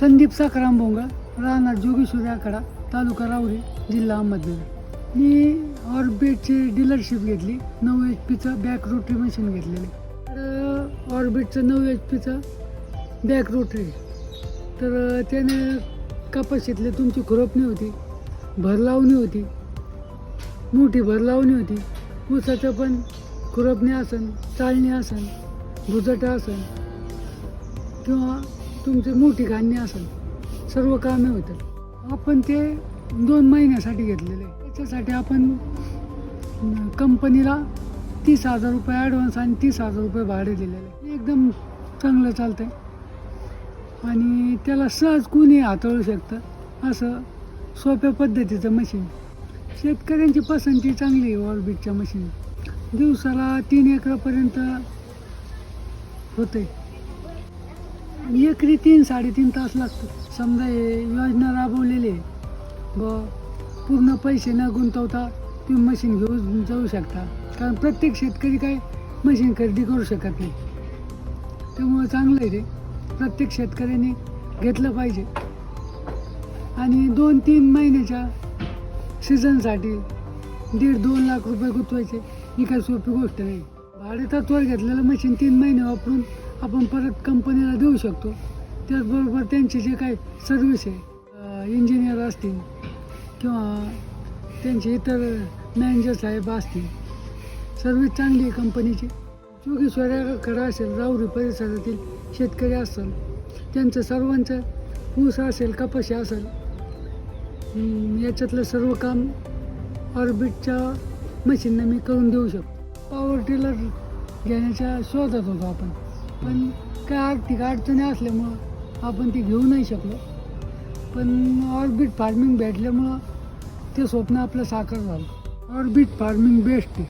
संदीप साखराम भोंगा राहणार जोगेश्वरी आकडा तालुका राहुरी जिल्हा अहमदनगर. मी ऑर्बिटची डीलरशिप घेतली नऊ एच पीचं बॅक रोटरी मशीन घेतलेली. तर ऑर्बिटचं नऊ एच पीचं बॅक रोटरी. तर त्याने कपाशीतली तुमची खुरपणी होती भर लावणी होती मोठी भर लावणी होती. ऊसाचं पण खुरपणी असन चाळणी असन भुजटा असन. किंवा तुमचे मोठी धान्य असेल सर्व कामे होतात आपण ते दोन महिन्यासाठी घेतलेले. त्याच्यासाठी आपण कंपनीला तीस हजार रुपये ॲडव्हान्स आणि तीस हजार रुपये भाडे दिलेले. एकदम चांगलं चालतं आहे आणि त्याला सहज कोणी हाताळू शकतं असं सोप्या पद्धतीचं मशीन शेतकऱ्यांची पसंती चांगली आहे ऑर्बिटच्या मशीन दिवसाला तीन एकरापर्यंत होते एकरी तीन साडेतीन तास लागतात. समजा हे योजना राबवलेली आहे. ब पूर्ण पैसे न गुंतवता तुम्ही मशीन घेऊन जाऊ शकता. कारण प्रत्येक शेतकरी काय मशीन खरेदी करू शकत नाही. त्यामुळं चांगलं आहे ते. प्रत्येक शेतकऱ्याने घेतलं पाहिजे. आणि दोन तीन महिन्याच्या सीझनसाठी दीड दोन लाख रुपये गुंतवायचे. ही काही सोपी गोष्ट नाही. भाडे तत्वावर घेतलेलं मशीन तीन महिने वापरून आपण परत कंपनीला देऊ शकतो. त्याचबरोबर त्यांचे जे काही सर्व्हिस आहे इंजिनियर असतील किंवा त्यांचे इतर मॅनेजर साहेब असतील सर्व्हिस चांगली आहे कंपनीची. जोगेश्वऱ्याकडे असेल राऊरी परिसरातील शेतकरी असेल त्यांचं सर्वांचं ऊस असेल कपाशी असेल याच्यातलं सर्व काम ऑर्बिटच्या मशीननं मी करून देऊ शकतो. पॉवर टिलर घेण्याच्या शोधात होतो आपण. पण काय आर्थिक अडचणी असल्यामुळं आपण ती घेऊ नाही शकलो. पण ऑर्बिट फार्मिंग भेटल्यामुळं ते स्वप्न आपलं साकार झालं. ऑर्बिट फार्मिंग बेस्ट आहे.